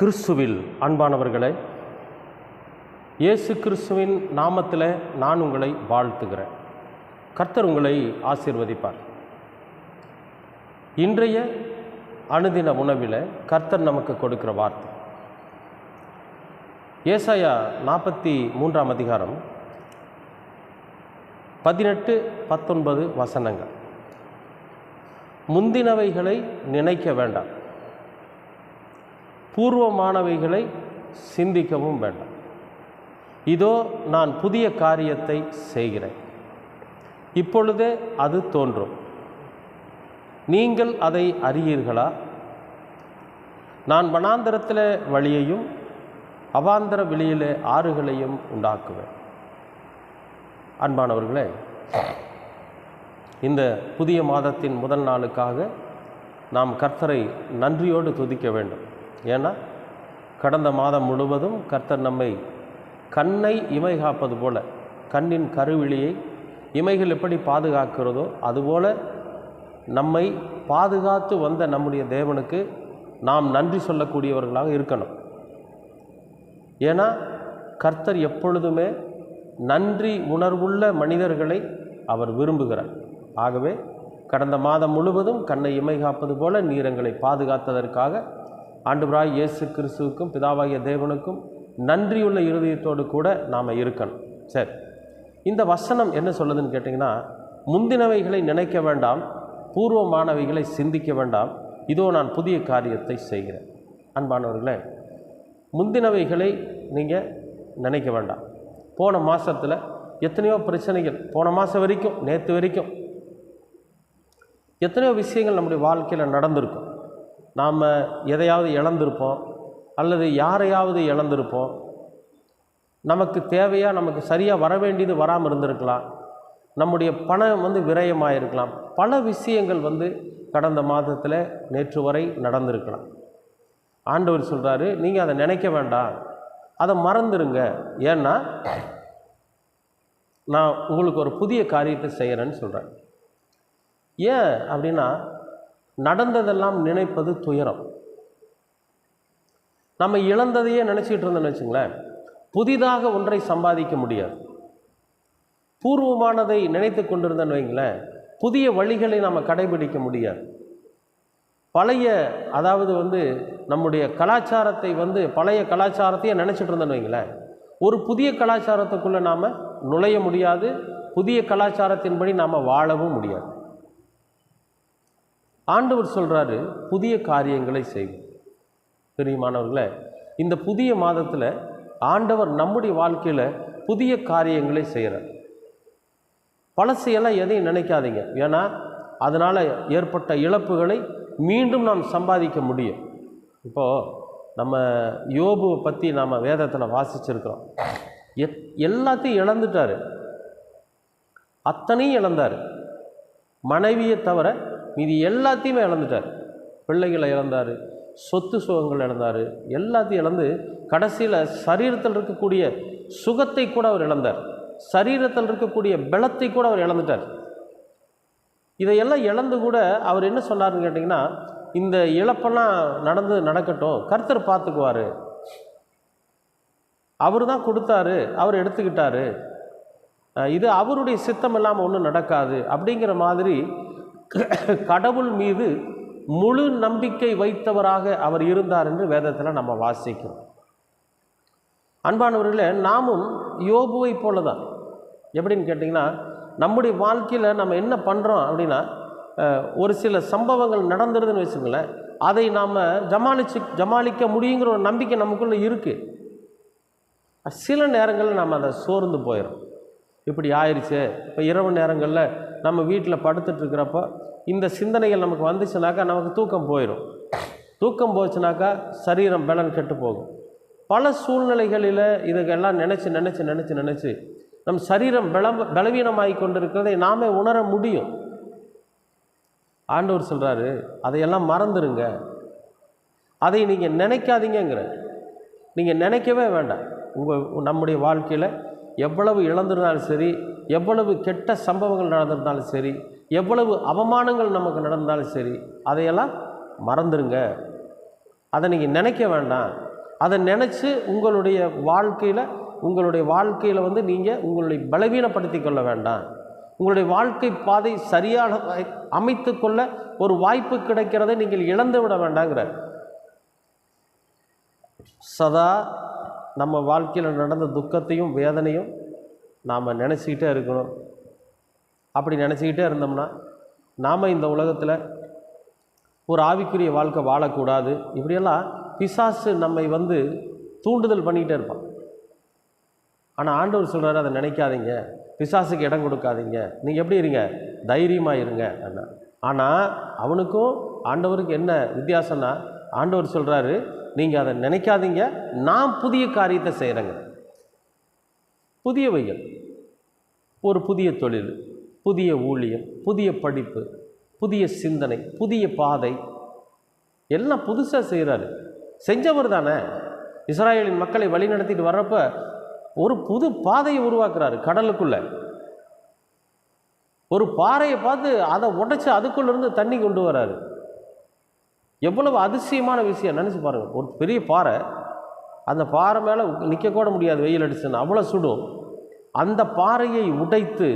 கிறிஸ்துவில் அன்பானவர்களே இயேசு கிறிஸ்துவின் நாமத்தில் நான் உங்களை வாழ்த்துகிறேன். கர்த்தர் உங்களை ஆசீர்வதிப்பார். இன்றைய அனுதின உணவில் கர்த்தர் நமக்கு கொடுக்கிற வார்த்தை. ஏசாயா நாற்பத்தி மூன்றாம் அதிகாரம் பதினெட்டு பத்தொன்பது வசனங்கள். முந்தினவைகளை நினைக்க வேண்டாம். பூர்வமானவைகளை சிந்திக்கவும் வேண்டாம். இதோ நான் புதிய காரியத்தை செய்கிறேன். இப்பொழுதே அது தோன்றும். நீங்கள் அதை அறியீர்களா? நான் வனாந்தரத்தில் வழியையும் அவாந்தர வெளியிலே ஆறுகளையும் உண்டாக்குவேன். அன்பானவர்களே இந்த புதிய மாதத்தின் முதல் நாளுக்காக நாம் கர்த்தரை நன்றியோடு துதிக்க வேண்டும். ஏன்னா கடந்த மாதம் முழுவதும் கர்த்தர் நம்மை கண்ணை இமை காப்பது போல கண்ணின் கருவிழியை இமைகள் எப்படி பாதுகாக்கிறதோ அதுபோல நம்மை பாதுகாத்து வந்த நம்முடைய தேவனுக்கு நாம் நன்றி சொல்லக்கூடியவர்களாக இருக்கணும். ஏன்னா கர்த்தர் எப்பொழுதுமே நன்றி உணர்வுள்ள மனிதர்களை அவர் விரும்புகிறார். ஆகவே கடந்த மாதம் முழுவதும் கண்ணை இமை காப்பது போல நீரங்களை பாதுகாத்ததற்காக ஆண்டுபராய் இயேசு கிறிஸ்துவுக்கும் பிதாவாகிய தேவனுக்கும் நன்றியுள்ள இருதயத்தோடு கூட நாம் இருக்கணும். சரி. இந்த வசனம் என்ன சொல்லுதுன்னு கேட்டிங்கன்னா முந்தினவைகளை நினைக்க வேண்டாம் பூர்வமானவைகளை சிந்திக்க வேண்டாம் இதோ நான் புதிய காரியத்தை செய்கிறேன். அன்பானவர்களே முந்தினவைகளை நீங்கள் நினைக்க வேண்டாம். போன மாதத்தில் எத்தனையோ பிரச்சனைகள் போன மாதம் வரைக்கும் நேற்று வரைக்கும் எத்தனையோ விஷயங்கள் நம்முடைய வாழ்க்கையில் நடந்திருக்கும். நாம் எதையாவது இழந்திருப்போம் அல்லது யாரையாவது இழந்திருப்போம். நமக்கு தேவையாக நமக்கு சரியாக வர வேண்டியது வராமல் இருந்திருக்கலாம். நம்முடைய பணம் வந்து விரயமாயிருக்கலாம். பல விஷயங்கள் வந்து கடந்த மாதத்தில் நேற்று வரை நடந்திருக்கலாம். ஆண்டவர் சொல்கிறாரு நீங்கள் அதை நினைக்க வேண்டாம். அதை மறந்துடுங்க ஏன்னா நான் உங்களுக்கு ஒரு புதிய காரியத்தை செய்கிறேன்னு சொல்கிறேன் ஏன் அப்படின்னா நடந்ததெல்லாம் நினைப்பது துயரம். நம்ம இழந்ததையே நினச்சிக்கிட்டு இருந்தோம்னு வச்சுங்களேன் புதிதாக ஒன்றை சம்பாதிக்க முடியாது. பூர்வமானதை நினைத்து கொண்டிருந்தேன்னு வைங்களேன் புதிய வழிகளை நம்ம கடைபிடிக்க முடியாது. பழைய அதாவது வந்து நம்முடைய கலாச்சாரத்தை வந்து பழைய கலாச்சாரத்தையே நினச்சிட்டு இருந்தேன்னு வைங்களேன் ஒரு புதிய கலாச்சாரத்துக்குள்ளே நாம் நுழைய முடியாது புதிய கலாச்சாரத்தின்படி நாம் வாழவும் முடியாது. ஆண்டவர் சொல்கிறாரு புதிய காரியங்களை செய்வோம் பிரியமானவர்களே இந்த புதிய மாதத்தில் ஆண்டவர் நம்முடைய வாழ்க்கையில் புதிய காரியங்களை செய்கிறார் பழசையெல்லாம் எதையும் நினைக்காதீங்க. ஏன்னா அதனால் ஏற்பட்ட இழப்புகளை மீண்டும் நாம் சம்பாதிக்க முடியும். இப்போது நம்ம யோபுவை பற்றி நாம் வேதத்தில் வாசிச்சிருக்கிறோம். எத் எல்லாத்தையும் இழந்துட்டார். அத்தனையும் இழந்தார். மனைவியை தவிர மீதி எல்லாத்தையுமே இழந்துட்டார். பிள்ளைகளை இழந்தார் சொத்து சுகங்கள் இழந்தார் எல்லாத்தையும் இழந்து கடைசியில் சரீரத்தில் இருக்கக்கூடிய சுகத்தை கூட அவர் இழந்தார். சரீரத்தில் இருக்கக்கூடிய பலத்தை கூட அவர் இழந்துட்டார். இதையெல்லாம் இழந்து கூட அவர் என்ன சொன்னார்னு கேட்டிங்கன்னா இந்த இழப்பெல்லாம் நடந்து நடக்கட்டும் கர்த்தர் பார்த்துக்குவார். அவர் தான் கொடுத்தாரு அவர் எடுத்துக்கிட்டாரு. இது அவருடைய சித்தம் இல்லாமல் ஒன்றும் நடக்காது அப்படிங்கிற மாதிரி கடவுள் மீது முழு நம்பிக்கை வைத்தவராக அவர் இருந்தார் என்று வேதத்தில் நம்ம வாசிக்கிறோம். அன்பானவர்களே நாமும் யோபுவை போல தான் எப்படின்னு கேட்டிங்கன்னா நம்முடைய வாழ்க்கையில் நம்ம என்ன பண்ணுறோம் அப்படின்னா ஒரு சில சம்பவங்கள் நடந்துருதுன்னு வச்சுங்களேன் அதை நாம் ஜமாளிச்சு ஜமாளிக்க முடியுங்கிற ஒரு நம்பிக்கை நமக்குள்ளே இருக்குது சில நேரங்களில் நாம் அதை சோர்ந்து போயிடும் இப்படி ஆயிடுச்சு இப்போ இரவு நேரங்களில் நம்ம வீட்டில் படுத்துட்ருக்கிறப்போ இந்த சிந்தனைகள் நமக்கு வந்துச்சுனாக்கா நமக்கு தூக்கம் போயிடும். தூக்கம் போச்சுனாக்கா சரீரம் பலன் கெட்டு போகும். பல சூழ்நிலைகளில் இதுக்கெல்லாம் நினச்சி நினச்சி நினச்சி நினச்சி நம் சரீரம் பலம் பலவீனமாகி கொண்டிருக்கிறதை நாமே உணர முடியும். ஆண்டவர் சொல்கிறாரு அதையெல்லாம் மறந்துடுங்க அதை நீங்கள் நினைக்காதீங்கிற நீங்கள் நினைக்கவே வேண்டாம். உங்கள் நம்முடைய வாழ்க்கையில் எவ்வளவு இழந்திருந்தாலும் சரி எவ்வளவு கெட்ட சம்பவங்கள் நடந்திருந்தாலும் சரி எவ்வளவு அவமானங்கள் நமக்கு நடந்தாலும் சரி அதையெல்லாம் மறந்துடுங்க அதை நீங்கள் நினைக்க வேண்டாம். அதை நினச்சி உங்களுடைய வாழ்க்கையில் உங்களுடைய வாழ்க்கையில் வந்து நீங்கள் உங்களுடைய பலவீனப்படுத்தி கொள்ள வேண்டாம். உங்களுடைய வாழ்க்கை பாதை சரியான அமைத்து கொள்ள ஒரு வாய்ப்பு கிடைக்கிறதை நீங்கள் இழந்து விட வேண்டாங்கிற சதா நம்ம வாழ்க்கையில் நடந்த துக்கத்தையும் வேதனையும் நாம் நினச்சிக்கிட்டே இருக்கணும். அப்படி நினச்சிக்கிட்டே இருந்தோம்னா நாம் இந்த உலகத்தில் ஒரு ஆவிக்குரிய வாழ்க்கை வாழக்கூடாது. இப்படியெல்லாம் பிசாசு நம்மை வந்து தூண்டுதல் பண்ணிக்கிட்டே இருப்பான். ஆனால் ஆண்டவர் சொல்கிறாரு அதை நினைக்காதீங்க. பிசாசுக்கு இடம் கொடுக்காதீங்க. நீங்கள் எப்படி இருங்க? தைரியமாக இருங்க. அண்ணா. ஆனால் அவனுக்கும் ஆண்டவருக்கு என்ன வித்தியாசம்னா ஆண்டவர் சொல்கிறாரு நீங்கள் அதை நினைக்காதீங்க. நான் புதிய காரியத்தை செய்கிறேங்க புதியவைகள் ஒரு புதிய தொழில் புதிய ஊழியம் புதிய படிப்பு புதிய சிந்தனை புதிய பாதை. எல்லாம் புதுசாக செய்கிறாரு செஞ்சவர் தானே. இஸ்ராயலின் மக்களை வழிநடத்திட்டு வர்றப்ப ஒரு புது பாதையை உருவாக்குறாரு கடலுக்குள்ள. ஒரு பாறையை பார்த்து அதை உடைச்சி அதுக்குள்ளேருந்து தண்ணி கொண்டு வராரு எவ்வளவு அதிசயமான விஷயம். நினச்சி பாருங்கள் ஒரு பெரிய பாறை. அந்த பாறை மேலே நிற்கக்கூட முடியாது. வெயில் அடிச்சுன்னு அவ்வளோ சுடும். அந்த பாறையை உடைத்து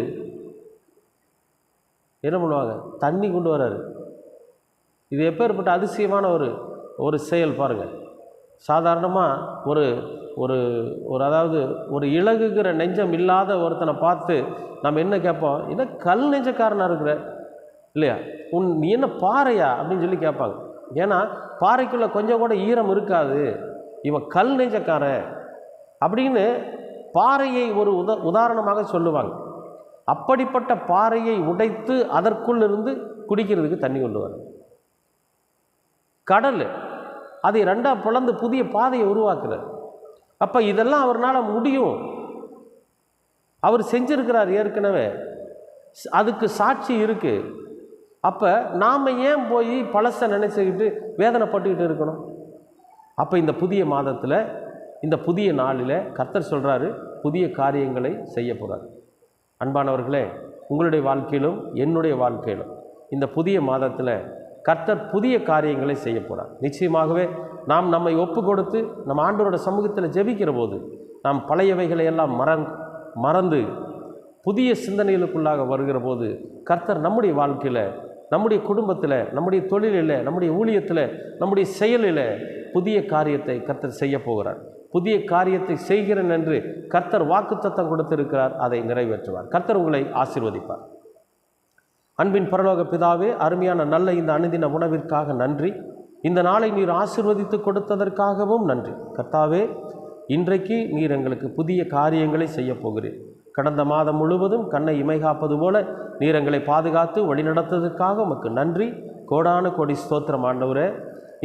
என்ன பண்ணுவாங்க? தண்ணி கொண்டு வராரு இது எப்பேற்பட்ட அதிசயமான ஒரு ஒரு செயல் பாருங்கள் சாதாரணமாக ஒரு ஒரு ஒரு அதாவது ஒரு இலகுகிற நெஞ்சம் இல்லாத ஒருத்தனை பார்த்து நம்ம என்ன கேட்போம்? என்ன கல் நெஞ்சக்காரனாக இருக்கிற? இல்லையா? உன் நீ என்ன பாறையா? அப்படின்னு சொல்லி கேட்பாங்க. ஏன்னா பாறைக்குள்ளே கொஞ்சம் கூட ஈரம் இருக்காது. இவன் கல் நெஞ்சக்காரன். அப்படின்னு பாறையை ஒரு உத உதாரணமாக சொல்லுவாங்க. அப்படிப்பட்ட பாறையை உடைத்து அதற்குள் இருந்து குடிக்கிறதுக்கு தண்ணி கொண்டு வர கடல் அதை ரெண்டாக பிளந்து புதிய பாதையை உருவாக்குறார் அப்போ இதெல்லாம் அவர்னால முடியும். அவர் செஞ்சிருக்கிறார் ஏற்கனவே. அதுக்கு சாட்சி இருக்குது அப்போ நாம் ஏன் போய் பழசை நினச்சிக்கிட்டு வேதனைப்பட்டுக்கிட்டு இருக்கணும்? அப்போ இந்த புதிய மாதத்தில் இந்த புதிய நாளில் கர்த்தர் சொல்கிறாரு புதிய காரியங்களை செய்ய போகிறார் அன்பானவர்களே உங்களுடைய வாழ்க்கையிலும் என்னுடைய வாழ்க்கையிலும் இந்த புதிய மாதத்தில் கர்த்தர் புதிய காரியங்களை செய்ய போகிறார் நிச்சயமாகவே நாம் நம்மை ஒப்பு கொடுத்து நம்ம ஆண்டவரோட சமூகத்தில் ஜெபிக்கிற போது நாம் பழையவைகளை எல்லாம் மறந் மறந்து புதிய சிந்தனைகளுக்குள்ளாக வருகிற போது கர்த்தர் நம்முடைய வாழ்க்கையில் நம்முடைய குடும்பத்தில் நம்முடைய தொழிலில் நம்முடைய ஊழியத்தில் நம்முடைய செயலில் புதிய காரியத்தை கர்த்தர் செய்ய போகிறார். புதிய காரியத்தை செய்கிறேன் என்று கர்த்தர் வாக்குத்தத்தம் கொடுத்திருக்கிறார் அதை நிறைவேற்றுவார். கர்த்தர் உங்களை ஆசீர்வதிப்பார். அன்பின் பரலோக பிதாவே அருமையான நல்ல இந்த அனுதின உணவிற்காக நன்றி. இந்த நாளை நீர் ஆசிர்வதித்து கொடுத்ததற்காகவும் நன்றி. கர்த்தாவே இன்றைக்கு நீர் எங்களுக்கு புதிய காரியங்களை செய்ய போகிறேன் கடந்த மாதம் முழுவதும் கண்ணை இமைகாப்பது போல நீர் எங்களை பாதுகாத்து வழிநடத்ததற்காக உமக்கு நன்றி. கோடான கோடி ஸ்தோத்திரம் ஆண்டவரே.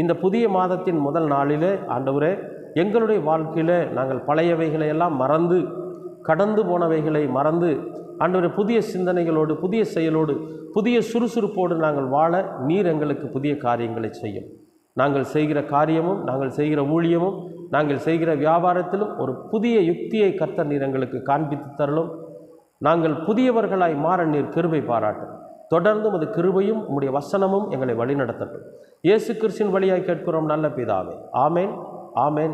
இந்த புதிய மாதத்தின் முதல் நாளிலே ஆண்டவரே எங்களுடைய வாழ்க்கையில் நாங்கள் பழையவைகளை எல்லாம் மறந்து கடந்து போனவைகளை மறந்து ஆண்டவரே புதிய சிந்தனைகளோடு புதிய செயலோடு புதிய சுறுசுறுப்போடு நாங்கள் வாழ நீர் எங்களுக்கு புதிய காரியங்களை செய்யும். நாங்கள் செய்கிற காரியமும் நாங்கள் செய்கிற ஊழியமும் நாங்கள் செய்கிற வியாபாரத்திலும் ஒரு புதிய யுக்தியை கர்த்தர் நீர் எங்களுக்கு காண்பித்து தரலும். நாங்கள் புதியவர்களாய் மாற நீர் கிருபை பாராட்டும். தொடர்ந்து உமது கிருபையும் உம்முடைய வசனமும் எங்களை வழிநடத்தட்டும். இயேசு கிறிஸ்தின் வழியாய் கேட்கிறோம் நல்ல பிதாவே. ஆமேன் ஆமேன்.